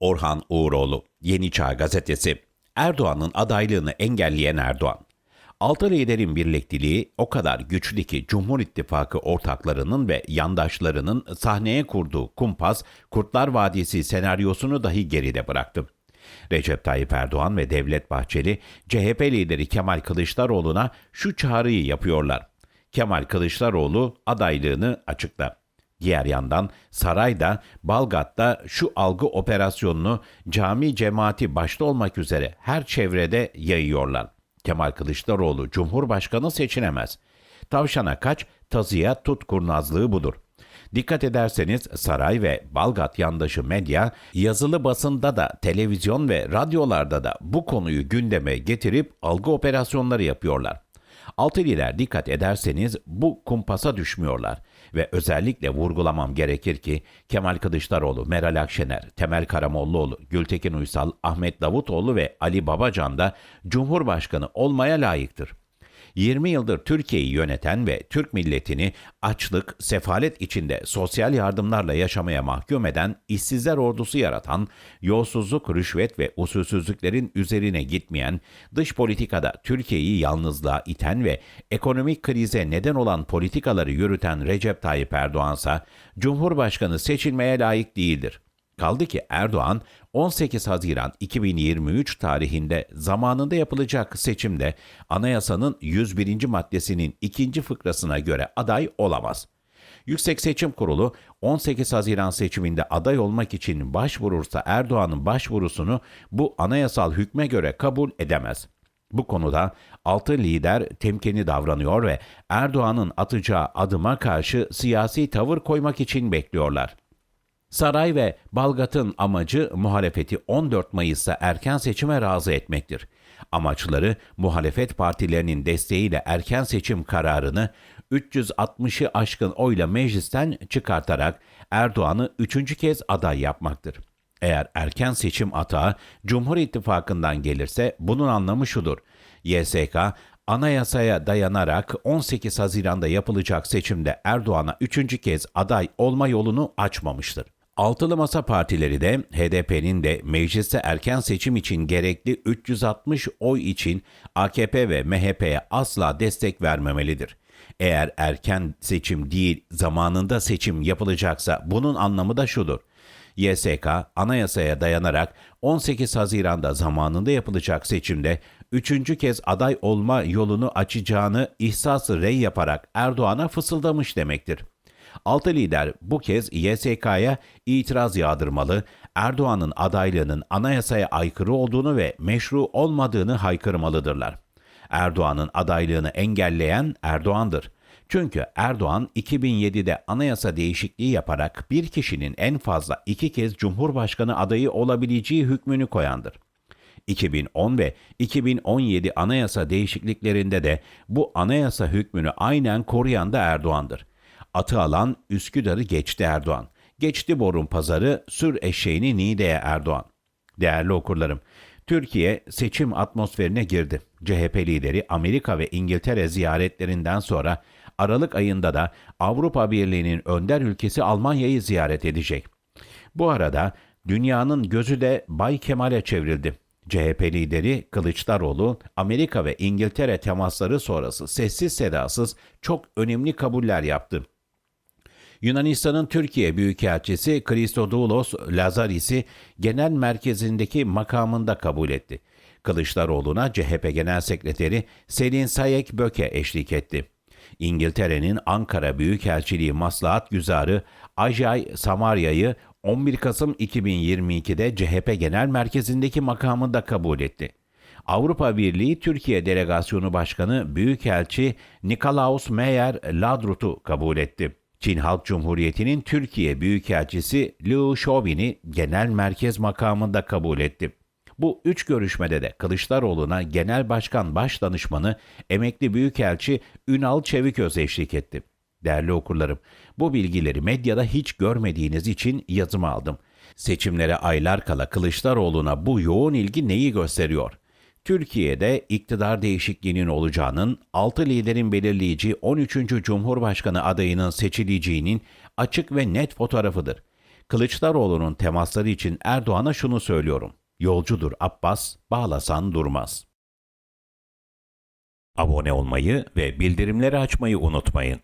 Orhan Uğuroğlu, Yeni Çağ Gazetesi. Erdoğan'ın adaylığını engelleyen Erdoğan. Altı liderin birlikteliği o kadar güçlü ki Cumhur İttifakı ortaklarının ve yandaşlarının sahneye kurduğu kumpas Kurtlar Vadisi senaryosunu dahi geride bıraktı. Recep Tayyip Erdoğan ve Devlet Bahçeli, CHP lideri Kemal Kılıçdaroğlu'na şu çağrıyı yapıyorlar. Kemal Kılıçdaroğlu adaylığını açıkla. Diğer yandan sarayda, Balgat'ta şu algı operasyonunu cami cemaati başta olmak üzere her çevrede yayıyorlar. Kemal Kılıçdaroğlu Cumhurbaşkanı seçilemez. Tavşana kaç, tazıya tut kurnazlığı budur. Dikkat ederseniz saray ve Balgat yandaşı medya yazılı basında da televizyon ve radyolarda da bu konuyu gündeme getirip algı operasyonları yapıyorlar. Altı lider dikkat ederseniz bu kumpasa düşmüyorlar ve özellikle vurgulamam gerekir ki Kemal Kılıçdaroğlu, Meral Akşener, Temel Karamollaoğlu, Gültekin Uysal, Ahmet Davutoğlu ve Ali Babacan da Cumhurbaşkanı olmaya layıktır. 20 yıldır Türkiye'yi yöneten ve Türk milletini açlık, sefalet içinde sosyal yardımlarla yaşamaya mahkum eden işsizler ordusu yaratan, yolsuzluk, rüşvet ve usulsüzlüklerin üzerine gitmeyen, dış politikada Türkiye'yi yalnızlığa iten ve ekonomik krize neden olan politikaları yürüten Recep Tayyip Erdoğansa Cumhurbaşkanı seçilmeye layık değildir. Kaldı ki Erdoğan 18 Haziran 2023 tarihinde zamanında yapılacak seçimde anayasanın 101. maddesinin ikinci fıkrasına göre aday olamaz. Yüksek Seçim Kurulu 18 Haziran seçiminde aday olmak için başvurursa Erdoğan'ın başvurusunu bu anayasal hükme göre kabul edemez. Bu konuda altı lider temkini davranıyor ve Erdoğan'ın atacağı adıma karşı siyasi tavır koymak için bekliyorlar. Saray ve Balgat'ın amacı muhalefeti 14 Mayıs'ta erken seçime razı etmektir. Amaçları muhalefet partilerinin desteğiyle erken seçim kararını 360'ı aşkın oyla meclisten çıkartarak Erdoğan'ı üçüncü kez aday yapmaktır. Eğer erken seçim atağı Cumhur İttifakı'ndan gelirse bunun anlamı şudur. YSK anayasaya dayanarak 18 Haziran'da yapılacak seçimde Erdoğan'a üçüncü kez aday olma yolunu açmamıştır. Altılı Masa partileri de HDP'nin de mecliste erken seçim için gerekli 360 oy için AKP ve MHP'ye asla destek vermemelidir. Eğer erken seçim değil zamanında seçim yapılacaksa bunun anlamı da şudur. YSK anayasaya dayanarak 18 Haziran'da zamanında yapılacak seçimde üçüncü kez aday olma yolunu açacağını ihsası rey yaparak Erdoğan'a fısıldamış demektir. Altı lider bu kez YSK'ya itiraz yağdırmalı, Erdoğan'ın adaylığının anayasaya aykırı olduğunu ve meşru olmadığını haykırmalıdırlar. Erdoğan'ın adaylığını engelleyen Erdoğan'dır. Çünkü Erdoğan 2007'de anayasa değişikliği yaparak bir kişinin en fazla iki kez Cumhurbaşkanı adayı olabileceği hükmünü koyandır. 2010 ve 2017 anayasa değişikliklerinde de bu anayasa hükmünü aynen koruyan da Erdoğan'dır. Atı alan Üsküdar'ı geçti Erdoğan. Geçti Borun pazarı, sür eşeğini Niğde'ye Erdoğan. Değerli okurlarım, Türkiye seçim atmosferine girdi. CHP lideri Amerika ve İngiltere ziyaretlerinden sonra Aralık ayında da Avrupa Birliği'nin önder ülkesi Almanya'yı ziyaret edecek. Bu arada dünyanın gözü de Bay Kemal'e çevrildi. CHP lideri Kılıçdaroğlu, Amerika ve İngiltere temasları sonrası sessiz sedasız çok önemli kabuller yaptı. Yunanistan'ın Türkiye Büyükelçisi Christodoulos Lazaris'i genel merkezindeki makamında kabul etti. Kılıçdaroğlu'na CHP Genel Sekreteri Selin Sayek Böke eşlik etti. İngiltere'nin Ankara Büyükelçiliği Maslahat Güzarı Ajay Samarya'yı 11 Kasım 2022'de CHP Genel Merkezi'ndeki makamında kabul etti. Avrupa Birliği Türkiye Delegasyonu Başkanı Büyükelçi Nikolaus Meyer Ladrut'u kabul etti. Çin Halk Cumhuriyeti'nin Türkiye Büyükelçisi Liu Xiaobin'i genel merkez makamında kabul etti. Bu üç görüşmede de Kılıçdaroğlu'na Genel Başkan Başdanışmanı emekli Büyükelçi Ünal Çeviköz eşlik etti. Değerli okurlarım, bu bilgileri medyada hiç görmediğiniz için yazıma aldım. Seçimlere aylar kala Kılıçdaroğlu'na bu yoğun ilgi neyi gösteriyor? Türkiye'de iktidar değişikliğinin olacağının, 6 liderin belirleyici 13. Cumhurbaşkanı adayının seçileceğinin açık ve net fotoğrafıdır. Kılıçdaroğlu'nun temasları için Erdoğan'a şunu söylüyorum. Yolcudur Abbas, bağlasan durmaz. Abone olmayı ve bildirimleri açmayı unutmayın.